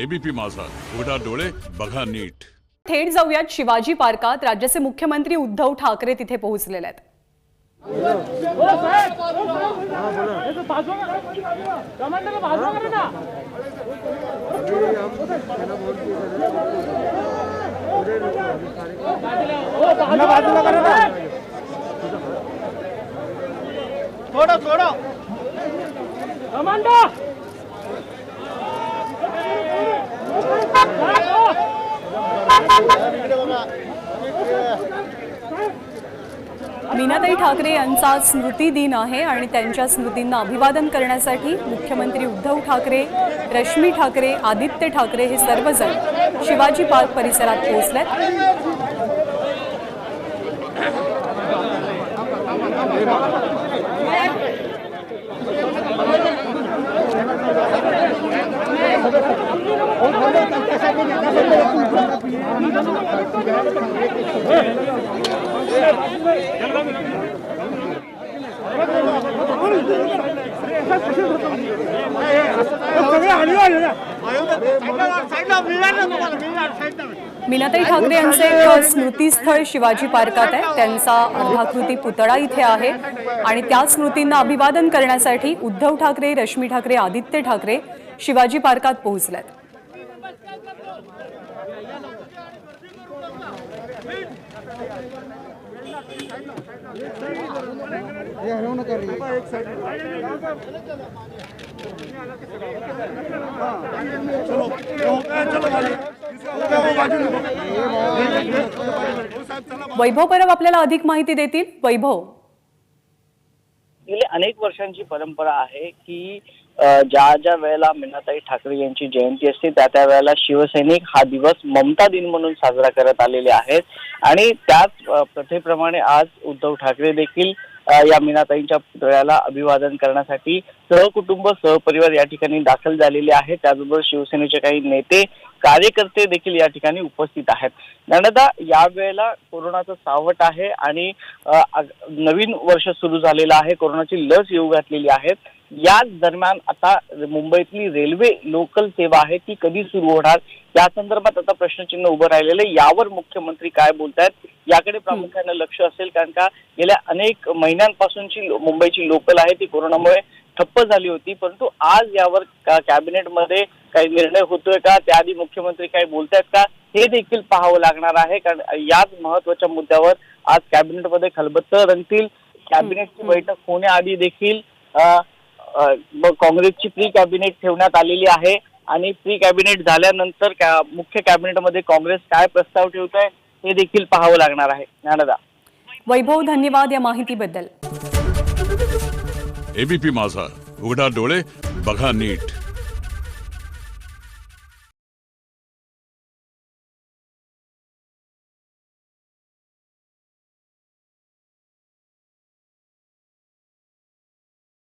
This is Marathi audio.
एबीपी माझा. उघडा डोळे बघा नीट. थेट जाऊयात शिवाजी पार्कात. राज्याचे मुख्यमंत्री उद्धव ठाकरे तिथे पोहोचलेले आहेत. थोडं थोडं. मीनाताई ठाकरे यांचा स्मृती दिन आहे आणि त्यांच्या स्मृतींना अभिवादन करण्यासाठी मुख्यमंत्री उद्धव ठाकरे रश्मी ठाकरे आदित्य ठाकरे हे सर्वजण शिवाजी पार्क परिसरात पोहोचलेत. मीनाताई ठाकरे यांचे एक स्मृतीस्थळ शिवाजी पार्कात आहे. त्यांचा अर्धाकृती पुतळा इथे आहे. आणि त्या स्मृतींना अभिवादन करण्यासाठी उद्धव ठाकरे रश्मी ठाकरे आदित्य ठाकरे शिवाजी पार्कात पोहोचलेत वैभव परब आपल्याला अधिक माहिती देतील. वैभव. गेली अनेक वर्षांची परंपरा आहे की ज्या ज्या वेळेला मीनाताई ठाकरे यांची जयंती असते त्या त्या वेळेला शिवसैनिक हा दिवस ममता दिन म्हणून साजरा करत आलेले आहेत. आणि त्याच प्रथेप्रमाणे आज उद्धव ठाकरे देखील या मीनाताईंच्या पुतळ्याला अभिवादन करण्यासाठी सहकुटुंब सहपरिवार या ठिकाणी दाखल झालेले आहेत. त्याचबरोबर शिवसेनेचे काही नेते कार्यकर्ते देखील या ठिकाणी उपस्थित आहेत. ज्ञानदा या वेळेला कोरोनाचं सावट आहे आणि नवीन वर्ष सुरू झालेलं आहे. कोरोनाची लस येऊ घातलेली आहे. याच दरम्यान आता मुंबईतली रेल्वे लोकल सेवा आहे ती कधी सुरू होणार? या संदर्भात आता प्रश्नचिन्ह उभं राहिलेलं आहे. यावर मुख्यमंत्री काय बोलतायत? याकडे प्रामुख्याने लक्ष असेल कारण का गेल्या अनेक महिन्यांपासूनची मुंबईची लोकल आहे ती कोरोनामुळे ठप्प झाली होती. परंतु आज यावर का- कॅबिनेटमध्ये काही निर्णय होतोय का? त्याआधी मुख्यमंत्री काही बोलतायत का? हे देखील पाहावं लागणार आहे कारण याच महत्त्वाच्या मुद्द्यावर आज कॅबिनेटमध्ये खलबत्त रंगतील. कॅबिनेटची बैठक होण्याआधी देखील काँग्रेसची प्री कॅबिनेट ठेवण्यात आलेली आहे. आणि प्री कॅबिनेट झाल्यानंतर मुख्य कॅबिनेटमध्ये काँग्रेस काय प्रस्ताव ठेवत आहे हे देखील पाहावं लागणार आहे. ज्ञानदा. वैभव धन्यवाद या माहितीबद्दल. एबीपी माझा. उघडा डोळे बघा नीट.